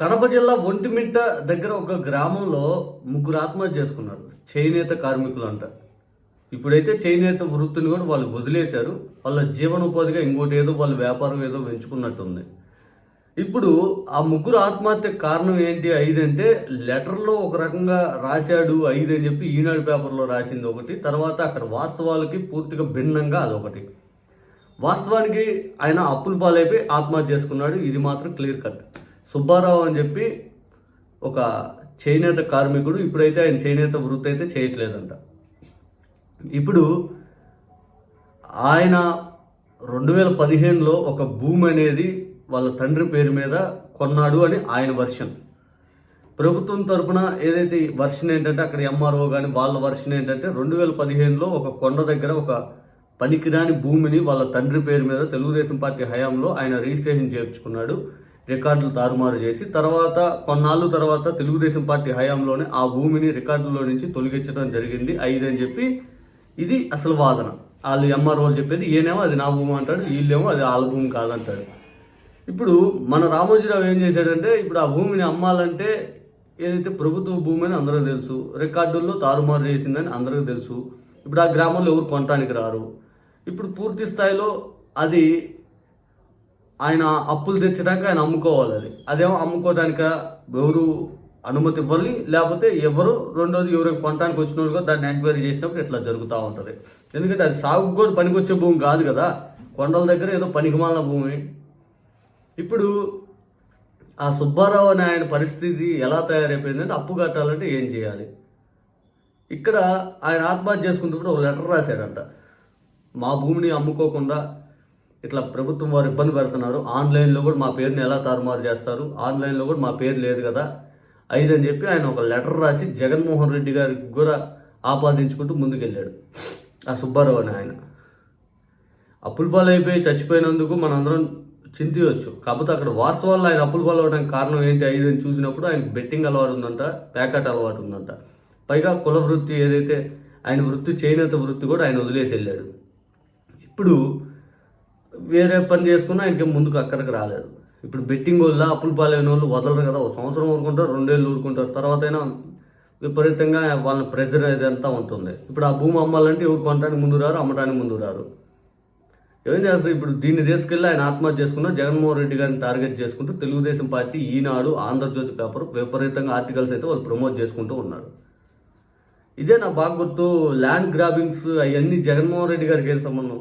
కడప జిల్లా ఒంటిమిట్ట దగ్గర ఒక గ్రామంలో ముగ్గురు ఆత్మహత్య చేసుకున్నారు. చేనేత కార్మికులు అంట ఇప్పుడైతే చేనేత వృత్తిని కూడా వాళ్ళు వదిలేశారు. వాళ్ళ జీవనోపాధిగా ఇంకోటి ఏదో వాళ్ళ వ్యాపారం ఏదో పెంచుకున్నట్టుంది. ఇప్పుడు ఆ ముగ్గురు ఆత్మహత్య కారణం ఏంటి? ఐదు అంటే లెటర్లో ఒక రకంగా రాశాడు ఐదు అని చెప్పి ఈనాడు పేపర్లో రాసింది ఒకటి. తర్వాత అక్కడ వాస్తవాలకి పూర్తిగా భిన్నంగా అదొకటి. వాస్తవానికి ఆయన అప్పుల పాలైపోయి ఆత్మహత్య చేసుకున్నాడు. ఇది మాత్రం క్లియర్ కట్. సుబ్బారావు అని చెప్పి ఒక చేనేత కార్మికుడు ఇప్పుడైతే ఆయన చేనేత వృత్తి అయితే చేయట్లేదంట. ఇప్పుడు ఆయన రెండు వేల పదిహేనులో ఒక భూమి అనేది వాళ్ళ తండ్రి పేరు మీద కొన్నాడు అని ఆయన వర్షన్. ప్రభుత్వం తరపున ఏదైతే వర్షన్ ఏంటంటే అక్కడ ఎంఆర్ఓ కానీ వాళ్ళ వర్షన్ ఏంటంటే రెండు వేల పదిహేనులో ఒక కొండ దగ్గర ఒక పనికిరాని భూమిని వాళ్ళ తండ్రి పేరు మీద తెలుగుదేశం పార్టీ హయాంలో ఆయన రిజిస్ట్రేషన్ చేయించుకున్నాడు. రికార్డులు తారుమారు చేసి తర్వాత కొన్నాళ్ళు తర్వాత తెలుగుదేశం పార్టీ హయాంలోనే ఆ భూమిని రికార్డుల్లో నుంచి తొలగించడం జరిగింది. ఐదు అని చెప్పి ఇది అసలు వాదన. వాళ్ళు ఎంఆర్ఓలు చెప్పేది ఈయనేమో అది నా భూమి అంటాడు వీళ్ళేమో అది వాళ్ళ భూమి కాదంటాడు. ఇప్పుడు మన రామోజీరావు ఏం చేశాడంటే ఇప్పుడు ఆ భూమిని అమ్మాలంటే ఏదైతే ప్రభుత్వ భూమి అని అందరికీ తెలుసు రికార్డుల్లో తారుమారు చేసిందని అందరికీ తెలుసు. ఇప్పుడు ఆ గ్రామంలో ఎవరు కొనటానికి రారు? ఇప్పుడు పూర్తి స్థాయిలో అది ఆయన అప్పులు తెచ్చడానికి ఆయన అమ్ముకోవాలి అది. అదేమో అమ్ముకోవడానికి ఎవరు అనుమతి ఇవ్వాలి లేకపోతే ఎవరు రెండోది ఎవరు కొనడానికి వచ్చిన వాళ్ళు దాన్ని ఎంక్వైరీ చేసినప్పుడు ఇట్లా జరుగుతూ ఉంటుంది. ఎందుకంటే అది సాగుకు కూడా పనికొచ్చే భూమి కాదు కదా. కొండల దగ్గర ఏదో పనికిమాలిన భూమి. ఇప్పుడు ఆ సుబ్బారావు అనే ఆయన పరిస్థితి ఎలా తయారైపోయిందంటే అప్పు కట్టాలంటే ఏం చేయాలి? ఇక్కడ ఆయన ఆత్మహత్య చేసుకున్నప్పుడు ఒక లెటర్ రాశాడంట. మా భూమిని అమ్ముకోకుండా ఇట్లా ప్రభుత్వం వారు ఇబ్బంది పెడుతున్నారు. ఆన్లైన్లో కూడా మా పేరుని ఎలా తారుమారు చేస్తారు? ఆన్లైన్లో కూడా మా పేరు లేదు కదా. ఐదు అని చెప్పి ఆయన ఒక లెటర్ రాసి జగన్మోహన్ రెడ్డి గారికి కూడా ఆపాదించుకుంటూ ముందుకెళ్ళాడు. ఆ సుబ్బారావు అని ఆయన. అప్పుల పాలు అయిపోయి చచ్చిపోయినందుకు మనందరం చింతియొచ్చు. కాకపోతే అక్కడ వాస్తవాల్లో ఆయన అప్పుల పాలు అవడానికి కారణం ఏంటి ఐదు అని చూసినప్పుడు ఆయన బెట్టింగ్ అలవాటు ఉందంట ప్యాకెట్ అలవాటు ఉందంట. పైగా కుల వృత్తి ఏదైతే ఆయన వృత్తి చేనేత వృత్తి కూడా ఆయన వదిలేసి వెళ్ళాడు. ఇప్పుడు వేరే పని చేసుకున్నా ఆయనకి ముందుకు అక్కడికి రాలేదు. ఇప్పుడు బెట్టింగ్ వల్ల అప్పులు పాలైన వాళ్ళు వదలరు కదా. ఒక సంవత్సరం ఊరుకుంటారు రెండేళ్ళు ఊరుకుంటారు. తర్వాత అయినా విపరీతంగా వాళ్ళ ప్రెజర్ ఇదంతా ఉంటుంది. ఇప్పుడు ఆ భూమి అమ్మాలంటే ఎవరు కొనడానికి ముందు రారు అమ్మడానికి ముందు రారు. ఏం చేస్తారు? ఇప్పుడు దీన్ని తీసుకెళ్ళి ఆయన ఆత్మహత్య చేసుకున్న జగన్మోహన్ రెడ్డి గారిని టార్గెట్ చేసుకుంటూ తెలుగుదేశం పార్టీ ఈనాడు ఆంధ్రజ్యోతి పేపర్ విపరీతంగా ఆర్టికల్స్ అయితే వాళ్ళు ప్రమోట్ చేసుకుంటూ ఉన్నారు. ఇదే నా బాగా గుర్తు ల్యాండ్ గ్రాబింగ్స్ అవన్నీ జగన్మోహన్ రెడ్డి గారికి ఏం సంబంధం?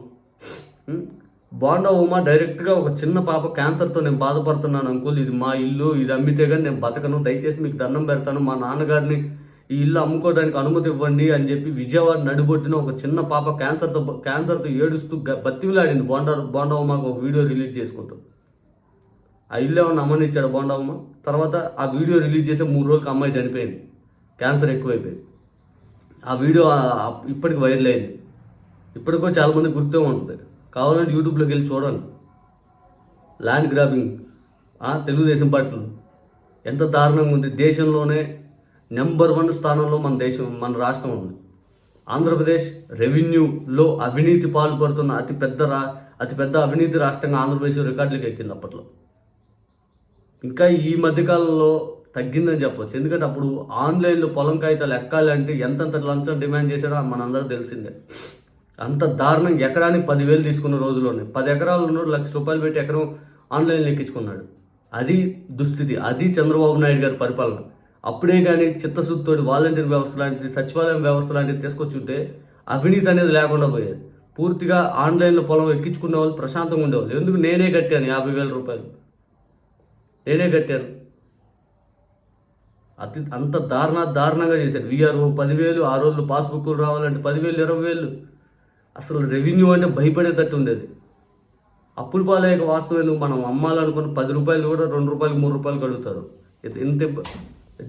బాండా ఉమా డైరెక్ట్గా ఒక చిన్న పాప క్యాన్సర్తో నేను బాధపడుతున్నాను అంకుల్. ఇది మా ఇల్లు ఇది అమ్మితే కానీ నేను బతకను. దయచేసి మీకు దండం పెడతాను. మా నాన్నగారిని ఈ ఇల్లు అమ్ముకోవడానికి అనుమతి ఇవ్వండి అని చెప్పి విజయవాడ నడిబొట్టిన ఒక చిన్న పాప క్యాన్సర్తో క్యాన్సర్తో ఏడుస్తూ గ- బతిమిలాడింది. బోండా బోండా ఉమాకు ఒక వీడియో రిలీజ్ చేసుకుంటూ. ఆ ఇల్లు ఏమన్నా అమ్మని ఇచ్చాడు బోండా ఉమ? తర్వాత ఆ వీడియో రిలీజ్ చేసే మూడు రోజులకి అమ్మాయి చనిపోయింది. క్యాన్సర్ ఎక్కువైపోయింది. ఆ వీడియో ఇప్పటికి వైరల్ అయింది. ఇప్పటికో చాలామంది గుర్తే ఉంటుంది. కావాలంటే యూట్యూబ్లోకి వెళ్ళి చూడండి ల్యాండ్ గ్రాబింగ్. తెలుగుదేశం పార్టీలు. ఎంత దారుణంగా ఉంది. దేశంలోనే నెంబర్ వన్ స్థానంలో మన దేశం మన రాష్ట్రం ఉంది. ఆంధ్రప్రదేశ్ రెవెన్యూలో అవినీతి పాల్పడుతున్న అతిపెద్ద రా అతిపెద్ద అవినీతి రాష్ట్రంగా ఆంధ్రప్రదేశ్ రికార్డులకు ఎక్కింది అప్పట్లో. ఇంకా ఈ మధ్యకాలంలో తగ్గిందని చెప్పొచ్చు. ఎందుకంటే అప్పుడు ఆన్లైన్లో పొలం కాగితాలు ఎక్కాలంటే ఎంతెంత లంచం డిమాండ్ చేశారో మనందరూ తెలిసిందే. అంత దారుణం ఎకరానికి పదివేలు తీసుకున్న రోజులోనే పది ఎకరాలు ఉన్నాడు లక్ష రూపాయలు పెట్టి ఎకరం ఆన్లైన్లో ఎక్కించుకున్నాడు. అది దుస్థితి. అది చంద్రబాబు నాయుడు గారి పరిపాలన. అప్పుడే కానీ చిత్తశుద్ధితోటి వాలంటీర్ వ్యవస్థ లాంటిది సచివాలయం వ్యవస్థ లాంటిది తీసుకొచ్చుంటే అవినీతి అనేది లేకుండా పోయేది. పూర్తిగా ఆన్లైన్లో పొలం ఎక్కించుకునే వాళ్ళు ప్రశాంతంగా ఉండేవాళ్ళు. ఎందుకు? నేనే కట్టాను యాభై వేల రూపాయలు. నేనే కట్టాను. అతి అంత దారుణ దారుణంగా చేశారు వీఆర్ఓ పదివేలు ఆ రోజులు పాస్బుక్లు రావాలంటే పదివేలు ఇరవై వేలు. అసలు రెవెన్యూ అంటే భయపడేటట్టు ఉండేది. అప్పులు పాలయ్యక వాస్తవం మనం అమ్మాలనుకున్న పది రూపాయలు కూడా రెండు రూపాయలు మూడు రూపాయలు కడుగుతారు. ఇది ఎంత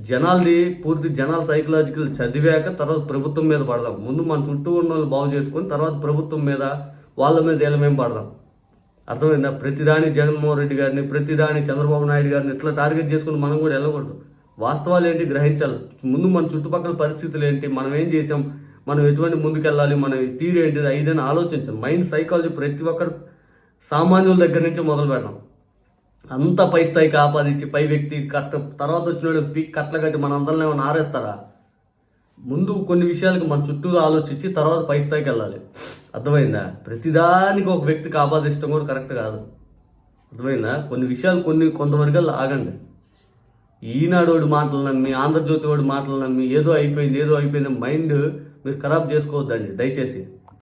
జనాలది పూర్తి జనాలు సైకలాజికల్ చదివాక తర్వాత ప్రభుత్వం మీద పడదాం. ముందు మన చుట్టూ ఉన్న వాళ్ళు బాగు చేసుకొని తర్వాత ప్రభుత్వం మీద వాళ్ళ మీద వీళ్ళ మేము పడదాం. అర్థమైందా? ప్రతిదాని జగన్మోహన్ రెడ్డి గారిని ప్రతిదాని చంద్రబాబు నాయుడు గారిని ఇట్లా టార్గెట్ చేసుకుని మనం కూడా వెళ్ళకూడదు. వాస్తవాలు ఏంటి గ్రహించాలి. ముందు మన చుట్టుపక్కల పరిస్థితులు ఏంటి మనం ఏం చేసాం? మనం ఎటువంటి ముందుకెళ్ళాలి? మన తీరు ఏంటిది? ఐదని ఆలోచించాలి మైండ్ సైకాలజీ ప్రతి ఒక్కరు సామాన్యుల దగ్గర నుంచి మొదలు పెడదాం. అంత పై స్థాయికి ఆపాదించి పై వ్యక్తి కట్ట తర్వాత వచ్చిన పిక్ కట్ల కట్టి మన అందరిని ఏమైనా ఆరేస్తారా? ముందు కొన్ని విషయాలకు మన చుట్టూ ఆలోచించి తర్వాత పై స్థాయికి వెళ్ళాలి. అర్థమైందా? ప్రతిదానికి ఒక వ్యక్తికి ఆపాదించడం కూడా కరెక్ట్ కాదు. అర్థమైందా? కొన్ని విషయాలు కొన్ని కొంతవరకు ఆగండి. ఈనాడోడి మాటలు నమ్మి ఆంధ్రజ్యోతి వాడు మాటలు నమ్మి ఏదో అయిపోయింది ఏదో అయిపోయింది మైండ్ మీరు ఖరాబ్ చేసుకోవద్దండి దయచేసి